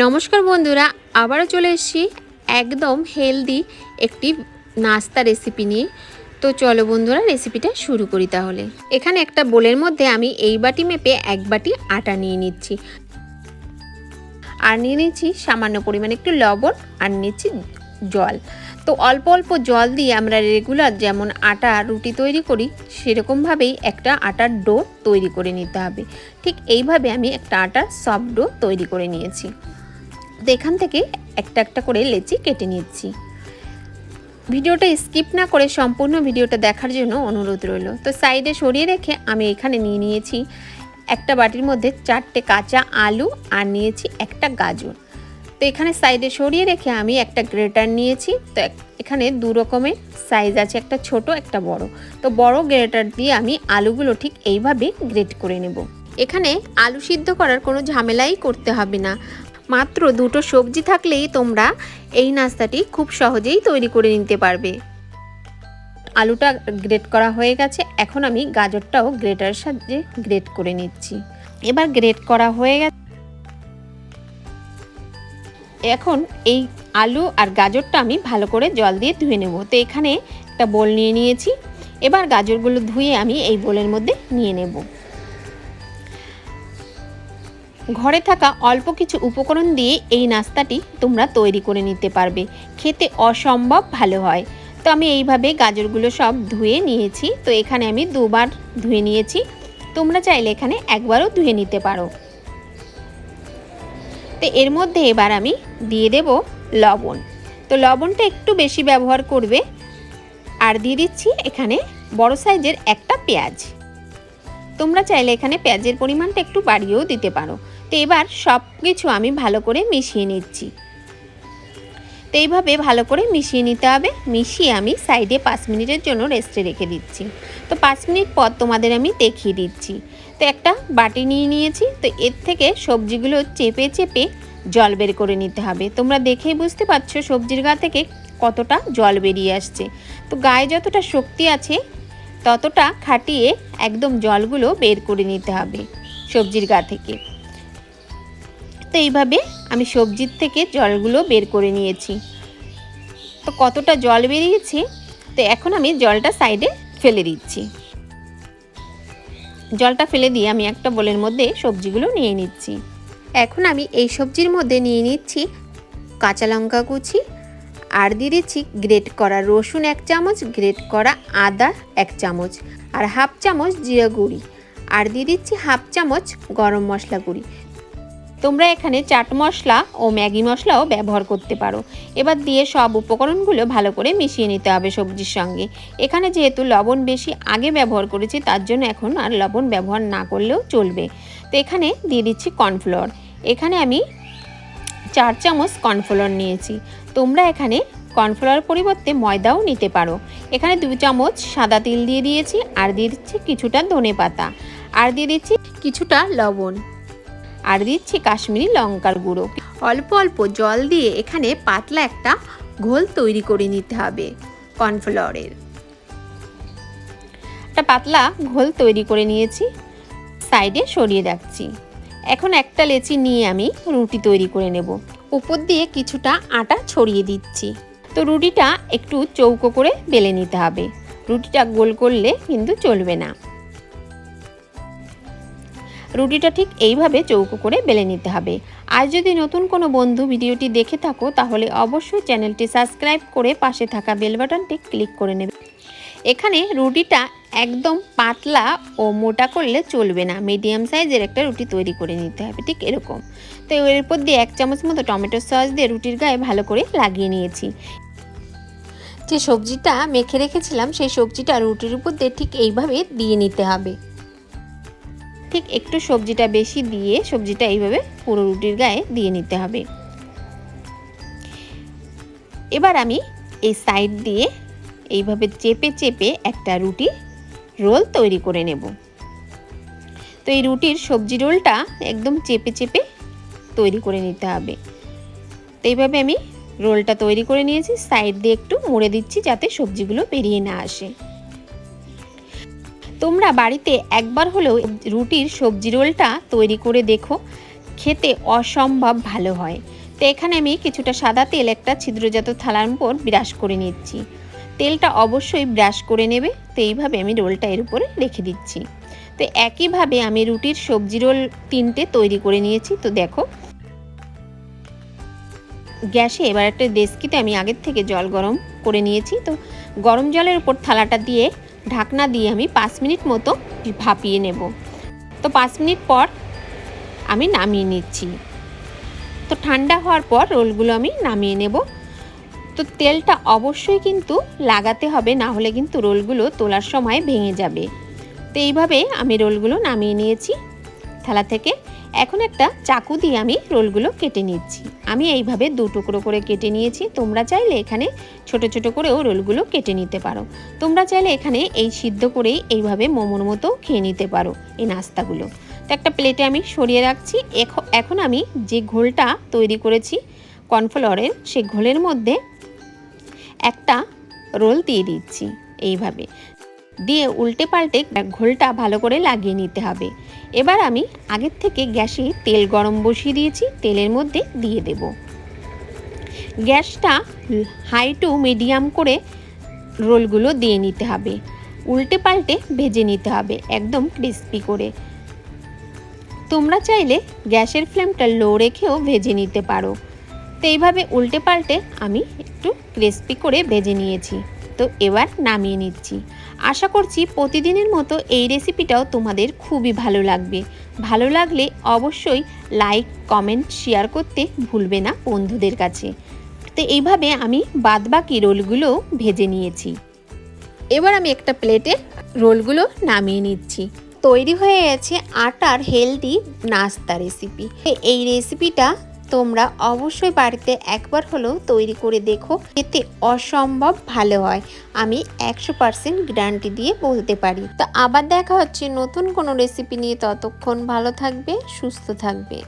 নমস্কার বন্ধুরা, আবারও চলে এসেছি একদম হেলদি একটি নাস্তা রেসিপি নিয়ে। তো চলো বন্ধুরা রেসিপিটা শুরু করি তাহলে। এখানে একটা বোলের মধ্যে আমি এই বাটি মেপে এক বাটি আটা নিয়ে নিচ্ছি। আর নিয়ে নিচ্ছি সামান্য পরিমাণে একটু লবণ আর নিচ্ছি জল। তো অল্প অল্প জল দিয়ে আমরা রেগুলার যেমন আটা রুটি তৈরি করি, সেরকমভাবেই একটা আটার ডো তৈরি করে নিতে হবে। ঠিক এইভাবে আমি একটা আটার সফট ডো তৈরি করে নিয়েছি। এখান থেকে একটা একটা করে লেচি কেটে নিচ্ছি। ভিডিওটা স্কিপ না করে সম্পূর্ণ ভিডিওটা দেখার জন্য অনুরোধ রইল। তো সাইডে সরিয়ে রেখে আমি এখানে নিয়ে নিয়েছি একটা বাটির মধ্যে চারটে কাঁচা আলু আর নিয়েছি একটা গাজর। তো এখানে সাইডে সরিয়ে রেখে আমি একটা গ্রেটার নিয়েছি। তো এখানে দু রকমের সাইজ আছে, একটা ছোট, একটা বড়। তো বড় গ্রেটার দিয়ে আমি আলুগুলো ঠিক এইভাবে গ্রেট করে নেব। এখানে আলু সিদ্ধ করার কোনো ঝামেলাই করতে হবে না। মাত্র দুটো সবজি থাকলেই তোমরা এই নাস্তাটি খুব সহজেই তৈরি করে নিতে পারবে। আলুটা গ্রেট করা হয়ে গেছে। এখন আমি গাজরটাও গ্রেটারের সাহায্যে গ্রেট করে নিচ্ছি। এবার গ্রেট করা হয়ে গেছে। এখন এই আলু আর গাজরটা আমি ভালো করে জল দিয়ে ধুয়ে নেব। তো এখানে একটা বোল নিয়ে নিয়েছি। এবার গাজরগুলো ধুয়ে আমি এই বোলের মধ্যে নিয়ে নেব। ঘরে থাকা অল্প কিছু উপকরণ দিয়ে এই নাস্তাটি তোমরা তৈরি করে নিতে পারবে। খেতে অসম্ভব ভালো হয়। তো আমি এইভাবে গাজরগুলো সব ধুয়ে নিয়েছি। তো এখানে আমি দুবার ধুয়ে নিয়েছি। তোমরা চাইলে এখানে একবারও ধুয়ে নিতে পারো। তো এর মধ্যে এবার আমি দিয়ে দেব লবণ। তো লবণটা একটু বেশি ব্যবহার করবে। আর দিয়ে দিচ্ছি এখানে বড় সাইজের একটা পেঁয়াজ। তোমরা চাইলে এখানে পেঁয়াজের পরিমাণটা একটু বাড়িয়েও দিতে পারো। তো এবার সব কিছু আমি ভালো করে মিশিয়ে নিচ্ছি। তো এইভাবে ভালো করে মিশিয়ে নিতে হবে। মিশিয়ে আমি সাইডে পাঁচ মিনিটের জন্য রেস্টে রেখে দিচ্ছি। তো পাঁচ মিনিট পর তোমাদের আমি দেখিয়ে দিচ্ছি। তো একটা বাটি নিয়ে নিয়েছি। তো এর থেকে সবজিগুলো চেপে চেপে জল বের করে নিতে হবে। তোমরা দেখেই বুঝতে পারছ সবজির গা থেকে কতটা জল বেরিয়ে আসছে। তো গায়ে যতটা শক্তি আছে, ততটা খাটিয়ে একদম জলগুলো বের করে নিতে হবে সবজির গা থেকে। তো এইভাবে আমি সবজির থেকে জলগুলো বের করে নিয়েছি। তো কতটা জল বেরিয়েছে? তো এখন আমি জলটা সাইডে ফেলে দিচ্ছি। জলটা ফেলে দিয়ে আমি একটা বোলের মধ্যে সবজিগুলো নিয়ে নিচ্ছি। এখন আমি এই সবজির মধ্যে নিয়ে নিচ্ছি কাঁচা লঙ্কা কুচি আর দিয়ে দিচ্ছি গ্রেট করা রসুন এক চামচ গ্রেট করা আদা এক চামচ আর হাফ চামচ জিরা গুঁড়ি। আর দিয়ে দিচ্ছি হাফ চামচ গরম মশলা গুঁড়ি। তোমরা এখানে চাট মশলা ও ম্যাগি মশলাও ব্যবহার করতে পারো। এবার দিয়ে সব উপকরণগুলো ভালো করে মিশিয়ে নিতে হবে সবজির সঙ্গে। এখানে যেহেতু লবণ বেশি আগে ব্যবহার করেছি, তার জন্য এখন আর লবণ ব্যবহার না করলেও চলবে। তো এখানে দিয়ে দিচ্ছি কর্নফ্লোর। এখানে আমি চার চামচ কর্নফ্লোর নিয়েছি। তোমরা এখানে কর্নফ্লোর পরিবর্তে ময়দাও নিতে পারো। এখানে দু চামচ সাদা তিল দিয়ে দিয়েছি, আর দিয়ে দিচ্ছি কিছুটা ধনে পাতা। আর দিয়ে দিচ্ছি কিছুটা লবণ। আর দিচ্ছি কাশ্মীরি লঙ্কার গুঁড়ো। অল্প অল্প জল দিয়ে এখানে পাতলা একটা ঘোল তৈরি করে নিতে হবে কর্নফ্লাওয়ারের একটা পাতলা ঘোল তৈরি করে নিয়েছি, সাইডে সরিয়ে রাখছি। এখন একটা লেচি নিয়ে আমি রুটি তৈরি করে নেব। উপর দিয়ে কিছুটা আটা ছড়িয়ে দিচ্ছি। তো রুটিটা একটু চৌকো করে বেলে নিতে হবে। রুটিটা গোল করলে কিন্তু চলবে না। রুটিটা ঠিক এইভাবে চৌকো করে বেলে নিতে হবে। আর যদি নতুন কোনো বন্ধু ভিডিওটি দেখে থাকো, তাহলে অবশ্যই চ্যানেলটি সাবস্ক্রাইব করে পাশে থাকা বেল বাটনটি ক্লিক করে নেবে। এখানে রুটিটা একদম পাতলা ও মোটা করলে চলবে না। মিডিয়াম সাইজের একটা রুটি তৈরি করে নিতে হবে, ঠিক এরকম। তো এর উপর দিয়ে এক চামচ মতো টমেটো সস দিয়ে রুটির গায়ে ভালো করে লাগিয়ে নিয়েছি। যে সবজিটা মেখে রেখেছিলাম, সেই সবজিটা রুটির উপর দিয়ে ঠিক এইভাবে দিয়ে নিতে হবে। ঠিক একটু সবজিটা বেশি দিয়ে সবজিটা এইভাবে পুরো রুটির গায়ে দিয়ে নিতে হবে। এবার আমি এই সাইড দিয়ে এইভাবে চেপে চেপে একটা রুটি রোল তৈরি করে নেব। তো এই রুটির সবজি রোলটা একদম চেপে চেপে তৈরি করে নিতে হবে। তো এইভাবে আমি রোলটা তৈরি করে নিয়েছি, সাইড দিয়ে একটু মুড়ে দিচ্ছি যাতে সবজিগুলো বেরিয়ে না আসে। তোমরা বাড়িতে একবার হলেও রুটির সবজি রোলটা তৈরি করে দেখো, খেতে অসম্ভব ভালো হয়। তো এখানে আমি কিছুটা সাদা তেল, একটা ছিদ্রজাত থালার উপর ব্রাশ করে নিচ্ছি। তেলটা অবশ্যই ব্রাশ করে নেবে। তো এইভাবে আমি রোলটা এর উপরে রেখে দিচ্ছি। তো একইভাবে আমি রুটির সবজি রোল তিনটে তৈরি করে নিয়েছি। তো দেখো। গ্যাসে এবার একটা ডেস্কিতে আমি আগের থেকে জল গরম করে নিয়েছি। তো গরম জলের উপর থালাটা দিয়ে ঢাকনা দিয়ে আমি পাঁচ মিনিট মতো ভাপিয়ে নেব। তো পাঁচ মিনিট পর আমি নামিয়ে নিচ্ছি। তো ঠান্ডা হওয়ার পর রোলগুলো আমি নামিয়ে নেব। তো তেলটা অবশ্যই কিন্তু লাগাতে হবে, না হলে কিন্তু রোলগুলো তোলার সময় ভেঙে যাবে। তো এইভাবে আমি রোলগুলো নামিয়ে নিয়েছি। থালা থেকে এখন একটা চাকু দিয়ে আমি রোলগুলো কেটে নিচ্ছি। আমি এইভাবে দু টুকরো করে কেটে নিয়েছি। তোমরা চাইলে এখানে ছোট ছোট করেও রোলগুলো কেটে নিতে পারো। তোমরা চাইলে এখানে এই সিদ্ধ করেই এইভাবে মোমোর মতো খেয়ে নিতে পারো এই নাস্তাগুলো। তো একটা প্লেটে আমি সরিয়ে রাখছি। এখ- এখন আমি যে ঘোলটা তৈরি করেছি কর্নফ্লাওয়ারের সেই ঘোলের মধ্যে একটা রোল দিয়ে দিচ্ছি এইভাবে। দিয়ে উল্টে পাল্টে ঘোলটা ভালো করে লাগিয়ে নিতে হবে। এবার আমি আগের থেকে গ্যাসে তেল গরম বসিয়ে দিয়েছি, তেলের মধ্যে দিয়ে দেব। গ্যাসটা হাই টু মিডিয়াম করে রোলগুলো দিয়ে নিতে হবে। উল্টে পাল্টে ভেজে নিতে হবে একদম ক্রিস্পি করে। তোমরা চাইলে গ্যাসের ফ্লেমটা লো রেখেও ভেজে নিতে পারো। তো এইভাবে উল্টে পাল্টে আমি একটু ক্রিস্পি করে ভেজে নিয়েছি। তো এবার নামিয়ে নিচ্ছি। আশা করছি প্রতিদিনের মতো এই রেসিপিটাও তোমাদের খুবই ভালো লাগবে। ভালো লাগলে অবশ্যই লাইক কমেন্ট শেয়ার করতে ভুলবে না বন্ধুদের কাছে। তো এইভাবে আমি বাদবাকি রোলগুলো ভেজে নিয়েছি। এবার আমি একটা প্লেটে রোলগুলো নামিয়ে নিচ্ছি। তৈরি হয়ে গেছে আটার হেলদি নাস্তা রেসিপি এই রেসিপিটা তোমরা অবশ্যই বাড়িতে একবার হলেও তৈরি করে দেখো, এতে অসম্ভব ভালো হয়। আমি একশো পারসেন্ট গ্যারান্টি দিয়ে বলতে পারি। তো আবার দেখা হচ্ছে নতুন কোনো রেসিপি নিয়ে। ততক্ষণ ভালো থাকবে, সুস্থ থাকবে।